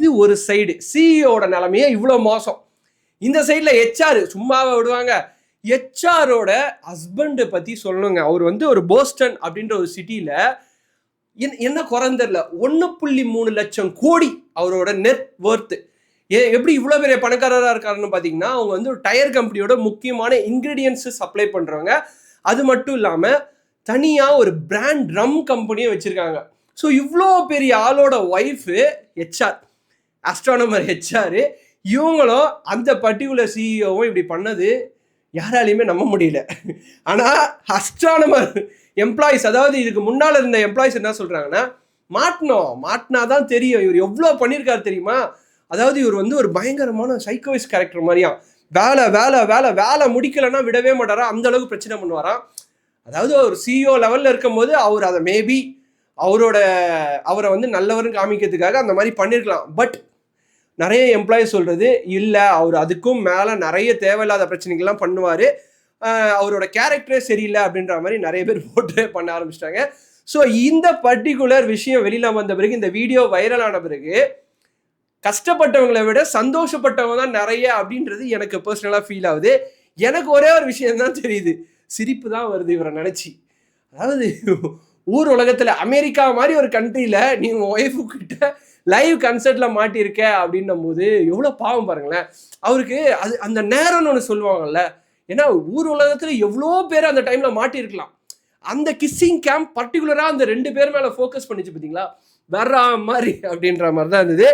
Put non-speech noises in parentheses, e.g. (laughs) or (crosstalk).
இது ஒரு சைடு சிஇஓட நிலைமையே இவ்வளோ மோசம். இந்த சைடில் ஹெச்ஆர் சும்மாவை விடுவாங்க. ஹெச்ஆரோட ஹஸ்பண்டை பற்றி சொல்லணுங்க. அவர் வந்து ஒரு போஸ்டன் அப்படின்ற ஒரு சிட்டியில் என்ன என்ன குறைந்தரில் ஒன்று புள்ளி மூணு லட்சம் கோடி அவரோட நெட் ஒர்த்து ஏ எப்படி இவ்வளோ பெரிய பணக்காரராக இருக்காருன்னு பார்த்தீங்கன்னா அவங்க வந்து ஒரு டயர் கம்பெனியோட முக்கியமான இன்க்ரீடியன்ஸு சப்ளை பண்ணுறவங்க அது மட்டும் இல்லாமல் தனியாக ஒரு பிராண்ட் ட்ரம் கம்பெனியும் வச்சுருக்காங்க. ஸோ இவ்வளோ பெரிய ஆளோட ஒய்ஃபு ஹெச்ஆர் அஸ்ட்ரானமர் ஹெச்ஆர் இவங்களும் அந்த பர்டிகுலர் சிஇஓவும் இப்படி பண்ணது யாராலையுமே நம்ப முடியல. ஆனால் அஸ்ட்ரானமர் எம்ப்ளாயிஸ் அதாவது இதுக்கு முன்னால் இருந்த எம்ப்ளாயிஸ் என்ன சொல்கிறாங்கன்னா மாட்டினோம். மாட்டினா தான் தெரியும். இவர் எவ்வளோ பண்ணியிருக்காரு தெரியுமா? அதாவது இவர் வந்து ஒரு பயங்கரமான சைக்கோவிஸ் கேரக்டர் மாதிரியா வேலை வேலை வேலை வேலை முடிக்கலைன்னா விடவே மாட்டாரா? அந்த அளவுக்கு பிரச்சனை பண்ணுவாராம் அதாவது அவர் சிஇஓ லெவலில் இருக்கும்போது அவர் அதை மேபி அவரோட அவரை வந்து நல்லவர்னு காமிக்கிறதுக்காக அந்த மாதிரி பண்ணியிருக்கலாம். பட் நிறைய எம்ப்ளாயிஸ் சொல்கிறது இல்லை அவர் அதுக்கும் மேலே நிறைய தேவையில்லாத பிரச்சனைகள்லாம் பண்ணுவார். அவரோட கேரக்டரே சரியில்லை அப்படின்ற மாதிரி நிறைய பேர் (laughs) போட்டு பண்ண ஆரம்பிச்சிட்டாங்க. ஸோ இந்த பர்டிகுலர் விஷயம் வெளியில் வந்த பிறகு இந்த வீடியோ வைரல் ஆன பிறகு கஷ்டப்பட்டவங்களை விட சந்தோஷப்பட்டவங்க தான் நிறைய அப்படின்றது எனக்கு பர்சனலாக ஃபீல் ஆகுது. எனக்கு ஒரே ஒரு விஷயம் தான் தெரியுது. சிரிப்பு தான் வருது இவரை நினச்சி. அதாவது ஊர் உலகத்தில் அமெரிக்கா மாதிரி ஒரு கண்ட்ரியில் நீ ஒய்ஃபு கிட்ட லைவ் கன்சர்ட்ல மாட்டியிருக்க அப்படின்னும் போது எவ்வளோ பாவம் பாருங்களேன். அவருக்கு அது அந்த நேரம்னு ஒன்று சொல்லுவாங்கல்ல ஏன்னா ஊர் உலகத்தில் எவ்வளோ பேர் அந்த டைமில் மாட்டியிருக்கலாம். அந்த கிஸ்ஸிங் கேம்ப் பர்டிகுலராக அந்த ரெண்டு பேர் மேலே ஃபோக்கஸ் பண்ணிச்சு பார்த்தீங்களா வர்ற மாதிரி அப்படின்ற மாதிரி தான் இருந்தது.